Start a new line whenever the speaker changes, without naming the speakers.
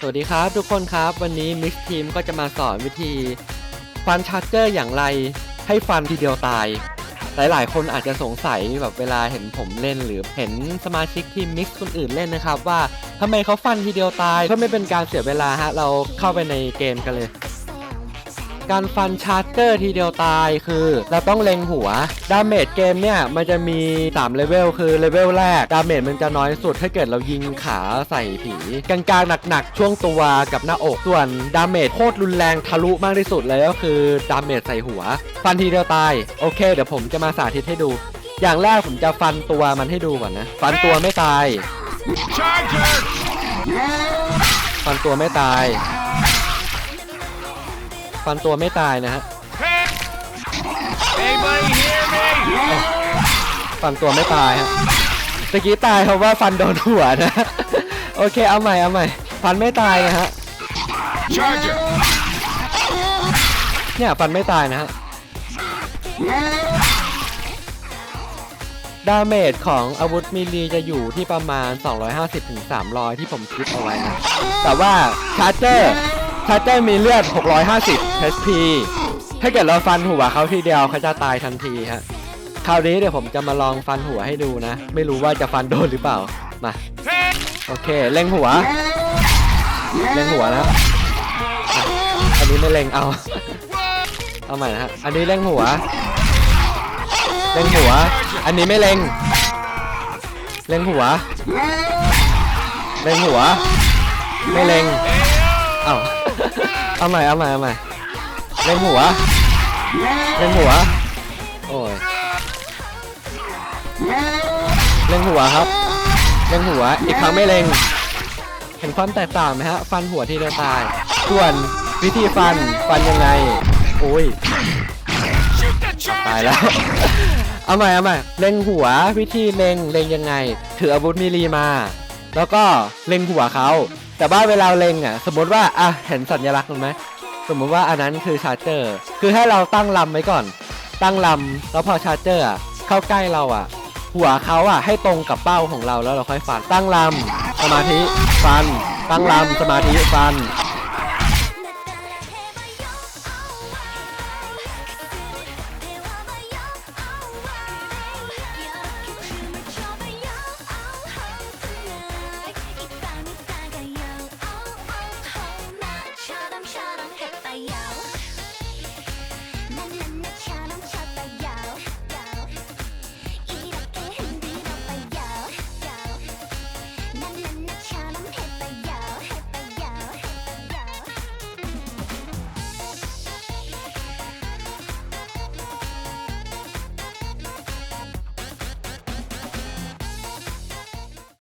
สวัสดีครับทุกคนครับ วันนี้มิกทีมก็จะมาสอนวิธี ฟันชาร์เจอร์อย่างไรให้ฟันทีเดียวตาย หลายๆ คนอาจจะสงสัยแบบเวลาเห็นผมเล่นหรือเห็นสมาชิกทีมมิกซ์คนอื่นเล่นนะครับ ว่าทำไมเขาฟันทีเดียวตายเพื่อไม่เป็นการเสียเวลาฮะเราเข้าไปในเกมกันเลย การฟันชาร์เจอร์ทีเดียวตายคือ เราต้องเล็งหัว ดาเมจเกมเนี่ยมันจะมี3เลเวลคือเลเวลแรก ดาเมจมันจะน้อยสุดถ้าเกิดเรายิงขาใส่ผี กลางๆหนักๆ ช่วงตัวกับหน้าอกส่วนดาเมจโคตรรุนแรงทะลุมากที่สุดเลยก็คือดาเมจใส่หัว ฟันทีเดียวตาย โอเค เดี๋ยวผมจะมาสาธิตให้ดู อย่างแรกผมจะฟันตัวมันให้ดูก่อนนะ ฟันตัวไม่ตาย ฟันตัวไม่ตาย ฟันตัวไม่ตายนะฮะ
Hey! Anybody hear me?
ฟันตัวไม่ตายฮะตะกี้ตายเพราะว่าฟันโดนหัวนะ โอเคเอาใหม่เอาใหม่ ฟันไม่ตายนะฮะ
Charger!
เนี่ยฟันไม่ตายนะฮะดาเมจของอาวุธมีลีจะอยู่ที่ประมาณ 250-300 ที่ผมคิดเอาไว้นะ แต่ว่าชาร์เจอร์ ชาร์เจอร์มีเลือด 650 HP ถ้าเกิดเราฟันหัวเขาทีเดียวเขาจะตายทันทีฮะ คราวนี้เดี๋ยวผมจะมาลองฟันหัวให้ดูนะ ไม่รู้ว่าจะฟันโดนหรือเปล่า มา โอเค เล็งหัว เล็งหัวนะ อันนี้ไม่เล็งเอา เอาใหม่นะฮะ อันนี้เล็งหัว เล็งหัว อันนี้ไม่เล็ง เล็งหัว เล็งหัว ไม่เล็ง เอา เอาใหม่เอาใหม่เอาใหม่เล็งหัวเล็งหัว โอ้ยเล็งหัวครับ เล็งหัว อีกครั้งไม่เล็ง เห็นความแตกต่างไหมฮะ ฟันหัวที่เดียวตาย ส่วนวิธีฟัน ฟันยังไง โอ้ย ตายแล้ว เอาใหม่เอาใหม่เล็งหัว วิธีเล็ง เล็งยังไง ถืออาวุธมีรีมา แล้วก็เล็งหัวเขา แต่ว่าเวลาเล็งอะ สมมติว่าอะเห็นสัญลักษณ์มันไหมสมมติว่าอันนั้นคือชาร์เจอร์ คือให้เราตั้งลำไว้ก่อน ตั้งลำแล้วพอชาร์เจอร์อะเข้าใกล้เราอะ หัวเขาอะให้ตรงกับเป้าของเราแล้วเราค่อยฟันตั้งลำสมาธิฟัน ตั้งลำสมาธิฟัน